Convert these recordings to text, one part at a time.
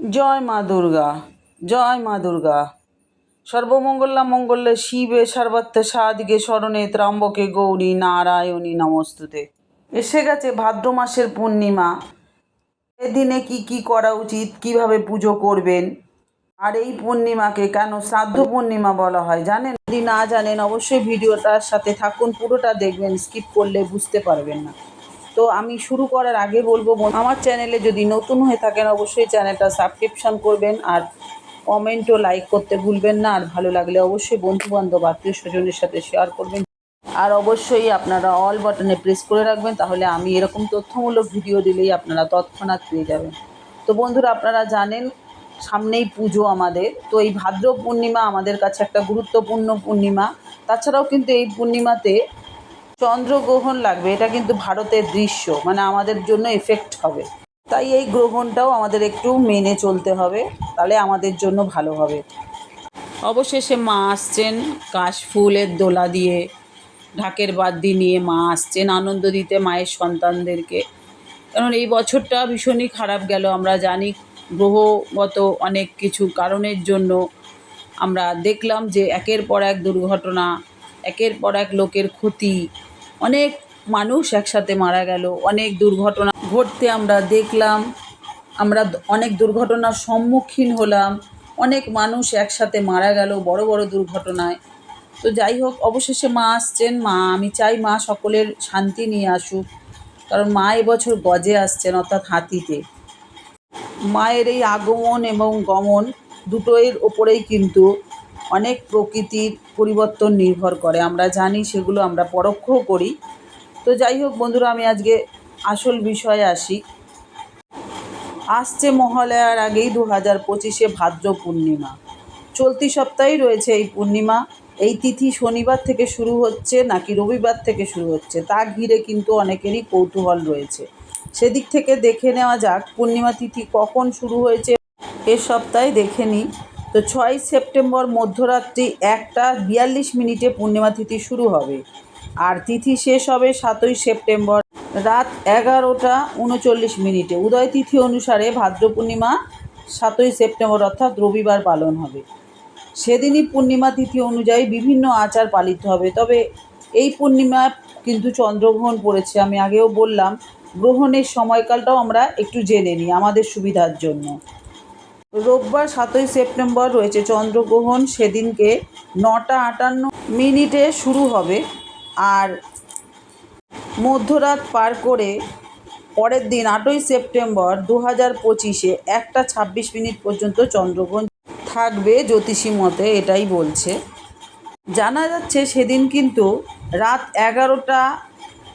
জয় মা দুর্গা, জয় মা দুর্গা। সর্বমঙ্গলা মঙ্গলে শিবে সর্বত্র সাদিকে স্মরণে ত্রাম্বকে গৌরী নারায়ণী নমস্তুতে। এসে গেছে ভাদ্র মাসের পূর্ণিমা। এদিনে কি কি করা উচিত, কীভাবে পুজো করবেন? আর এই পূর্ণিমাকে কেন শ্রাদ্ধ পূর্ণিমা বলা হয়, জানেন? যদি না জানেন, অবশ্যই ভিডিওটার সাথে থাকুন, পুরোটা দেখবেন, স্কিপ করলে বুঝতে পারবেন না। তো আমি শুরু করার আগে বলব আমার চ্যানেলে যদি নতুন হয়ে থাকেন, অবশ্যই চ্যানেলটা সাবস্ক্রিপশন করবেন আর কমেন্ট ও লাইক করতে ভুলবেন না। আর ভালো লাগলে অবশ্যই বন্ধু বান্ধব আত্মীয় স্বজনের সাথে শেয়ার করবেন। আর অবশ্যই আপনারা অল বাটনে প্রেস করে রাখবেন, তাহলে আমি এরকম তথ্যমূলক ভিডিও দিলেই আপনারা তৎক্ষণাৎ পেয়ে যাবেন। তো বন্ধুরা, আপনারা জানেন, সামনেই পুজো আমাদের। তো এই ভাদ্র পূর্ণিমা আমাদের কাছে একটা গুরুত্বপূর্ণ পূর্ণিমা। তাছাড়াও কিন্তু এই পূর্ণিমাতে চন্দ্রগ্রহণ লাগবে, এটা কিন্তু ভারতের দৃশ্য মানে আমাদের জন্য এফেক্ট হবে। তাই এই গ্রহণটাও আমাদের একটু মেনে চলতে হবে, তাহলে আমাদের জন্য ভালো হবে। অবশেষে মা আসছেন কাশফুলের দোলা দিয়ে, ঢাকের বাদ্যি নিয়ে মা আসছেন আনন্দ দিতে মায়ের সন্তানদেরকে। কারণ এই বছরটা ভীষণই খারাপ গেল, আমরা জানি গ্রহগত অনেক কিছু কারণের জন্য। আমরা দেখলাম যে একের পর এক দুর্ঘটনা, একের পর এক লোকের ক্ষতি অনেক মানুষ একসাথে মারা গেল, অনেক দুর্ঘটনা ঘটতে আমরা দেখলাম, আমরা অনেক দুর্ঘটনার সম্মুখীন হলাম, অনেক মানুষ একসাথে মারা গেল বড় বড় দুর্ঘটনায়। তো যাই হোক, অবশেষে মা আসছেন, মা, আমি চাই মা সকলের শান্তি নিয়ে আসুক, কারণ মা এবছর গজে আসছেন, অর্থাৎ হাতিতে। মায়ের এই আগমন এবং গমন দুটোয়ের ওপরেই কিন্তু অনেক প্রকৃতির পরিবর্তন নির্ভর করে। আমরা জানি সেগুলো আমরা পরোক্ষও করি। তো যাই হোক বন্ধুরা, আমি আজকে আসল বিষয়ে আসি। আসছে মহালয়ার আগেই দু হাজার পঁচিশে ভাদ্র পূর্ণিমা। চলতি সপ্তাহেই রয়েছে এই পূর্ণিমা। এই তিথি শনিবার থেকে শুরু হচ্ছে নাকি রবিবার থেকে শুরু হচ্ছে তা ঘিরে কিন্তু অনেকেরই কৌতূহল রয়েছে। সেদিক থেকে দেখে নেওয়া যাক, পূর্ণিমা তিথি কখন শুরু হয়েছে এ সপ্তাহে দেখে নিই। তো ছয় সেপ্টেম্বর মধ্যরাত্রি একটা বিয়াল্লিশ মিনিটে পূর্ণিমা তিথি শুরু হবে। আর তিথি শেষ হবে সাতই সেপ্টেম্বর রাত এগারোটা উনচল্লিশ মিনিটে। উদয় তিথি অনুসারে ভাদ্র পূর্ণিমা সাতই সেপ্টেম্বর অর্থাৎ রবিবার পালন হবে। সেদিনই পূর্ণিমা তিথি অনুযায়ী বিভিন্ন আচার পালিত হবে। তবে এই পূর্ণিমা কিন্তু চন্দ্রগ্রহণ পড়েছে। আমি আগেও বললাম, গ্রহণের সময়কালটাও আমরা একটু জেনে নিই আমাদের সুবিধার জন্য। রোববার সাতই সেপ্টেম্বর রয়েছে চন্দ্রগ্রহণ, সেদিনকে নটা আটান্ন মিনিটে শুরু হবে আর মধ্যরাত পার করে পরের দিন আটই সেপ্টেম্বর দু হাজার পঁচিশে একটা ছাব্বিশ মিনিট পর্যন্ত চন্দ্রগ্রহণ থাকবে জ্যোতিষী মতে, এটাই বলছে। জানা যাচ্ছে সেদিন কিন্তু রাত এগারোটা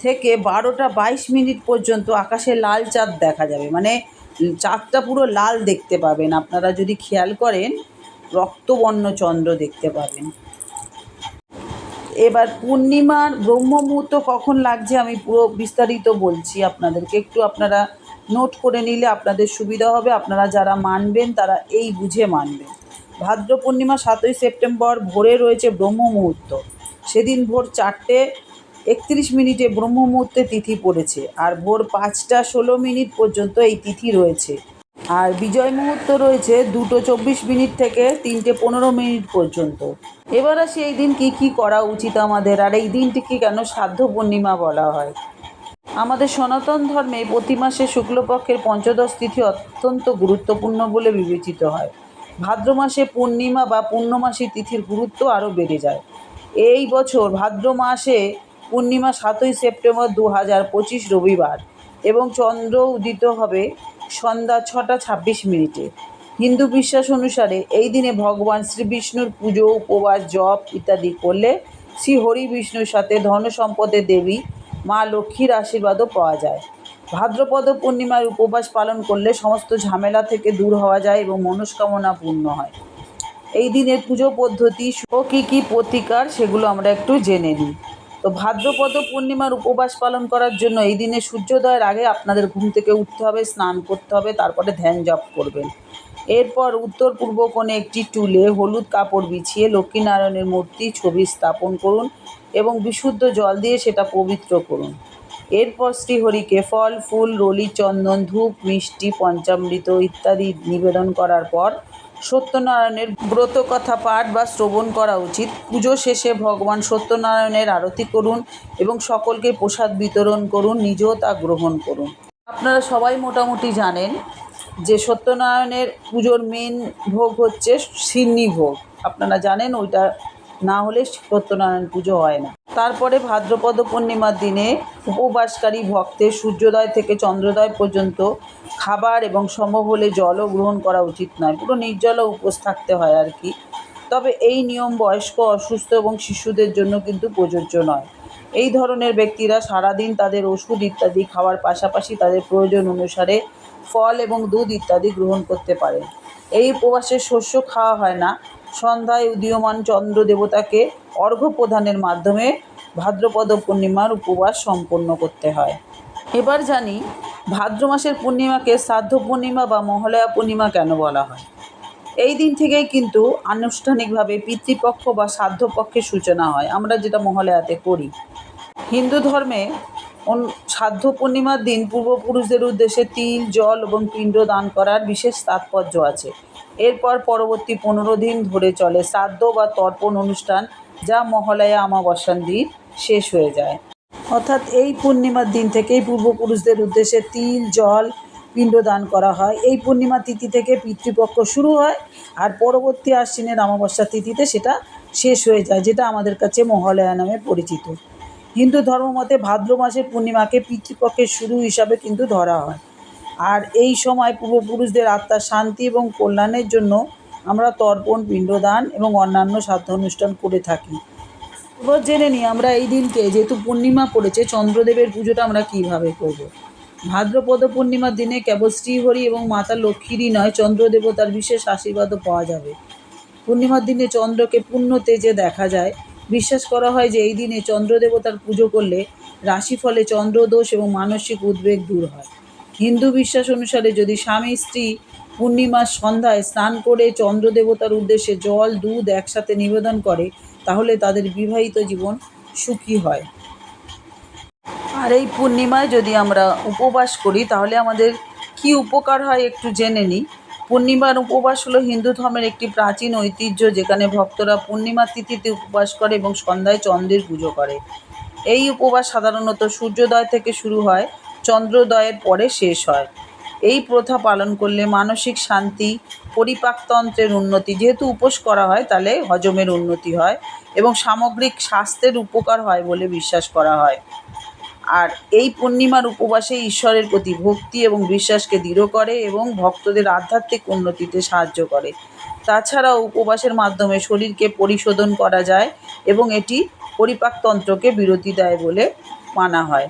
থেকে বারোটা বাইশ মিনিট পর্যন্ত আকাশে লাল চাঁদ দেখা যাবে। মানে চাঁদটা পুরো লাল দেখতে পাবেন। আপনারা যদি খেয়াল করেন, রক্তবর্ণ চন্দ্র দেখতে পাবেন। এবার পূর্ণিমার ব্রহ্ম মুহূর্ত কখন লাগছে আমি পুরো বিস্তারিত বলছি আপনাদেরকে। একটু আপনারা নোট করে নিলে আপনাদের সুবিধা হবে। আপনারা যারা মানবেন, তারা এই বুঝে মানবেন। ভাদ্র পূর্ণিমা সাতই সেপ্টেম্বর ভোরে রয়েছে ব্রহ্ম মুহূর্ত সেদিন ভোর চারটে একত্রিশ মিনিটে ব্রহ্ম মুহূর্তে তিথি পড়েছে আর ভোর পাঁচটা ষোলো মিনিট পর্যন্ত এই তিথি রয়েছে। আর বিজয় মুহূর্ত রয়েছে দুটো চব্বিশ মিনিট থেকে তিনটে পনেরো মিনিট পর্যন্ত। এবার আসি এই দিন কী কী করা উচিত আমাদের? আর এই দিনটিকে কেন সাধ্য পূর্ণিমা বলা হয়? আমাদের সনাতন ধর্মে প্রতি মাসে শুক্লপক্ষের পঞ্চদশ তিথি অত্যন্ত গুরুত্বপূর্ণ বলে বিবেচিত হয়। ভাদ্র মাসে পূর্ণিমা বা পূর্ণমাসী তিথির গুরুত্ব আরও বেড়ে যায়। এই বছর ভাদ্র মাসে পূর্ণিমা সাতই সেপ্টেম্বর দু হাজার পঁচিশ রবিবার এবং চন্দ্র উদিত হবে সন্ধ্যা ছটা ছাব্বিশ মিনিটে। হিন্দু বিশ্বাস অনুসারে এই দিনে ভগবান শ্রী বিষ্ণুর পুজো, উপবাস, জপ ইত্যাদি করলে শ্রী হরি বিষ্ণুর সাথে ধন সম্পদের দেবী মা লক্ষ্মীর আশীর্বাদও পাওয়া যায়। ভাদ্রপদ পূর্ণিমার উপবাস পালন করলে সমস্ত ঝামেলা থেকে দূর হওয়া যায় এবং মনস্কামনা পূর্ণ হয়। এই দিনের পুজো পদ্ধতি ও কী কী প্রতিকার সেগুলো আমরা একটু জেনে নিই। তো ভাদ্রপদ পূর্ণিমার উপবাস পালন করার জন্য এই দিনে সূর্যোদয়ের আগে আপনাদের ঘুম থেকে উঠতে হবে, স্নান করতে হবে, তারপরে ধ্যান জপ করবেন। এরপর উত্তর পূর্ব কোণে একটি টুলে হলুদ কাপড় বিছিয়ে লক্ষ্মীনারায়ণের মূর্তি ছবি স্থাপন করুন এবং বিশুদ্ধ জল দিয়ে সেটা পবিত্র করুন। এরপর শ্রীহরিকে ফল, ফুল, রলি, চন্দন, ধূপ, মিষ্টি, পঞ্চামৃত ইত্যাদি নিবেদন করার পর সত্যনারায়ণের ব্রত কথা পাঠ বা শ্রবণ করা উচিত। পুজো শেষে ভগবান সত্যনারায়ণের আরতি করুন এবং সকলকে প্রসাদ বিতরণ করুন নিজেও তা গ্রহণ করুন। আপনারা সবাই মোটামুটি জানেন যে সত্যনারায়ণের পুজোর মেন ভোগ হচ্ছে সিন্নি ভোগ। আপনারা জানেন ওইটা না হলে সত্যনারায়ণ পুজো হয় না। তারপরে ভাদ্রপদ পূর্ণিমার দিনে উপবাসকারী ভক্তের সূর্যোদয় থেকে চন্দ্রোদয় পর্যন্ত খাবার এবং সম্ভব হলে জলও গ্রহণ করা উচিত নয়। পুরো নির্জলা উপোস থাকতে হয় আর কি। তবে এই নিয়ম বয়স্ক, অসুস্থ এবং শিশুদের জন্য কিন্তু প্রযোজ্য নয়। এই ধরনের ব্যক্তিরা সারাদিন তাদের ওষুধ ইত্যাদি খাওয়ার পাশাপাশি তাদের প্রয়োজন অনুসারে ফল এবং দুধ ইত্যাদি গ্রহণ করতে পারে এই উপবাসে শস্য খাওয়া হয় না। সন্ধ্যায় উদীয়মান চন্দ্র দেবতাকে অর্ঘ্য প্রদানের মাধ্যমে ভাদ্রপদ পূর্ণিমার উপবাস সম্পন্ন করতে হয়। এবার জানি, ভাদ্র মাসের পূর্ণিমাকে শ্রাদ্ধ পূর্ণিমা বা মহালয়া পূর্ণিমা কেন বলা হয়? এই দিন থেকেই কিন্তু আনুষ্ঠানিকভাবে পিতৃপক্ষ বা শ্রাদ্ধপক্ষের সূচনা হয়। আমরা যেটা মহালয়াতে করি। হিন্দু ধর্মে শ্রাদ্ধ পূর্ণিমার দিন পূর্বপুরুষদের উদ্দেশ্যে তিল, জল এবং পিণ্ড দান করার বিশেষ তাৎপর্য আছে। এরপর পরবর্তী পনেরো দিন ধরে চলে শ্রাদ্ধ বা তর্পণ অনুষ্ঠান যা মহালয়া অমাবস্যার দিন শেষ হয়ে যায়। অর্থাৎ এই পূর্ণিমার দিন থেকেই পূর্বপুরুষদের উদ্দেশ্যে তিল, জল পিণ্ডদান করা হয়। এই পূর্ণিমা তিথি থেকে পিতৃপক্ষ শুরু হয় আর পরবর্তী আশ্বিনের অমাবস্যা তিথিতে সেটা শেষ হয়ে যায়, যেটা আমাদের কাছে মহালয়া নামে পরিচিত। হিন্দু ধর্মমতে ভাদ্র মাসের পূর্ণিমাকে পিতৃপক্ষের শুরু হিসাবে কিন্তু ধরা হয়। আর এই সময় পূর্বপুরুষদের আত্মার শান্তি এবং কল্যাণের জন্য আমরা তর্পণ, পিণ্ডদান এবং অন্যান্য শ্রাদ্ধ অনুষ্ঠান করে থাকি। এবার জেনে নিই আমরা এই দিনকে, যেহেতু পূর্ণিমা পড়েছে, চন্দ্রদেবের পুজোটা আমরা কীভাবে করব। ভাদ্রপদ পূর্ণিমার দিনে কেবল শ্রীহরি এবং মাতা লক্ষ্মীরই নয়, চন্দ্রদেবতার বিশেষ আশীর্বাদও পাওয়া যাবে। পূর্ণিমার দিনে চন্দ্রকে পূর্ণ তেজে দেখা যায়। বিশ্বাস করা হয় যে এই দিনে চন্দ্রদেবতার পুজো করলে রাশিফলে চন্দ্রদোষ এবং মানসিক উদ্বেগ দূর হয়। হিন্দু বিশ্বাস অনুসারে যদি স্বামী, স্ত্রী পূর্ণিমার সন্ধ্যায় স্নান করে চন্দ্রদেবতার উদ্দেশ্যে জল, দুধ একসাথে নিবেদন করে, তাহলে তাদের বিবাহিত জীবন সুখী হয়। আর এই পূর্ণিমায় যদি আমরা উপবাস করি, তাহলে আমাদের কি উপকার হয় একটু জেনে নিই। পূর্ণিমার উপবাস হলো হিন্দু ধর্মের একটি প্রাচীন ঐতিহ্য, যেখানে ভক্তরা পূর্ণিমা তিথিতে উপবাস করে এবং সন্ধ্যায় চন্দ্রের পুজো করে। এই উপবাস সাধারণত সূর্যোদয় থেকে শুরু হয় চন্দ্রোদয়ের পরে শেষ হয়। এই প্রথা পালন করলে মানসিক শান্তি, পরিপাকতন্ত্রের উন্নতি, যেহেতু উপোস করা হয় তাহলে হজমের উন্নতি হয় এবং সামগ্রিক স্বাস্থ্যের উপকার হয় বলে বিশ্বাস করা হয়। আর এই পূর্ণিমার উপবাসে ঈশ্বরের প্রতি ভক্তি এবং বিশ্বাসকে দৃঢ় করে এবং ভক্তদের আধ্যাত্মিক উন্নতিতে সাহায্য করে। তাছাড়াও উপবাসের মাধ্যমে শরীরকে পরিশোধন করা যায় এবং এটি পরিপাকতন্ত্রকে বিরতি দেয় বলে মানা হয়।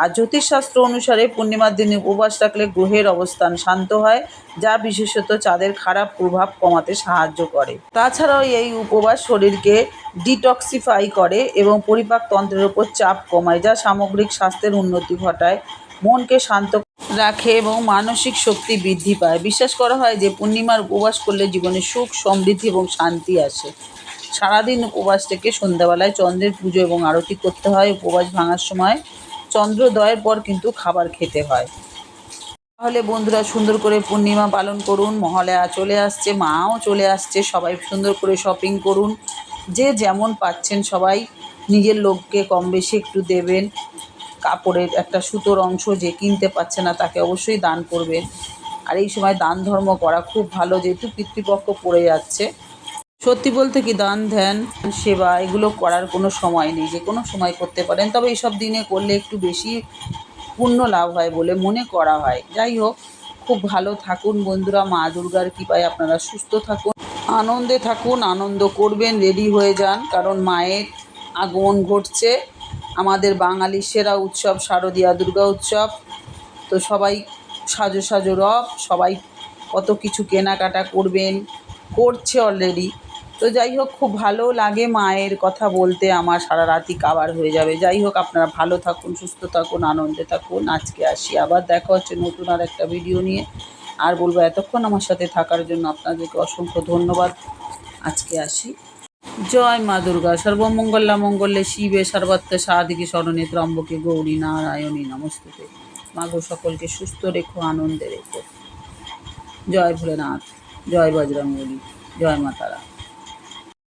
আর জ্যোতিষশাস্ত্র অনুসারে পূর্ণিমার দিনে উপবাস রাখলে গ্রহের অবস্থান শান্ত হয়, যা বিশেষত চাঁদের খারাপ প্রভাব কমাতে সাহায্য করে। তাছাড়াও এই উপবাস শরীরকে ডিটক্সিফাই করে এবং পরিপাকতন্ত্রের ওপর চাপ কমায়, যা সামগ্রিক স্বাস্থ্যের উন্নতি ঘটায়, মনকে শান্ত রাখে এবং মানসিক শক্তি বৃদ্ধি পায়। বিশ্বাস করা হয় যে পূর্ণিমার উপবাস করলে জীবনে সুখ, সমৃদ্ধি এবং শান্তি আসে। সারাদিন উপবাস থেকে সন্ধ্যাবেলায় চন্দ্রের পুজো এবং আরতি করতে হয়। উপবাস ভাঙার সময় চন্দ্রোদয়ের পর কিন্তু খাবার খেতে হয়। তাহলে বন্ধুরা সুন্দর করে পূর্ণিমা পালন করুন মহালয়া চলে আসছে, মাও চলে আসছে, সবাই সুন্দর করে শপিং করুন। যে যেমন পাচ্ছেন সবাই, নিজের লোককে কম বেশি একটু দেবেন। কাপড়ের একটা সুতোর অংশ যে কিনতে পারছে না, তাকে অবশ্যই দান করবেন। আর এই সময় দান ধর্ম করা খুব ভালো, যেহেতু পিতৃপক্ষ পড়ে যাচ্ছে। সত্যি বলতে কি দান, ধ্যান, সেবা, এগুলো করার কোনো সময় নেই, যে কোনো সময় করতে পারেন। তবে এইসব দিনে করলে একটু বেশি পুণ্য লাভ হয় বলে মনে করা হয়। যাই হোক, খুব ভালো থাকুন বন্ধুরা, মা দুর্গার কৃপায় আপনারা সুস্থ থাকুন, আনন্দে থাকুন, আনন্দ করবেন রেডি হয়ে যান, কারণ মায়ের আগমন ঘটছে। আমাদের বাঙালির সেরা উৎসব শারদীয়া দুর্গা উৎসব। তো সবাই সাজো সাজো রব, সবাই কত কিছু কেনাকাটা করবেন, করছে অলরেডি তো যাই হোক, খুব ভালো লাগে মায়ের কথা বলতে। আমার সারা রাতই কাবার হয়ে যাবে। যাই হোক, আপনারা ভালো থাকুন, সুস্থ থাকুন, আনন্দে থাকুন। আজকে আসি, আবার দেখা হচ্ছে নতুন আর একটা ভিডিও নিয়ে। আর বলব, এতক্ষণ আমার সাথে থাকার জন্য আপনাদেরকে অসংখ্য ধন্যবাদ। আজকে আসি। জয় মা দুর্গা। সর্বমঙ্গলা মঙ্গলে শিবে সর্বাত্ম সাধিকে স্মরণে ত্রম্বকে গৌরী নারায়ণী নমস্তুতে। মাগো সকলকে সুস্থ রেখো, আনন্দে রেখো। জয় ভোলেনাথ। জয় বজরঙ্গলী জয় মা তারা।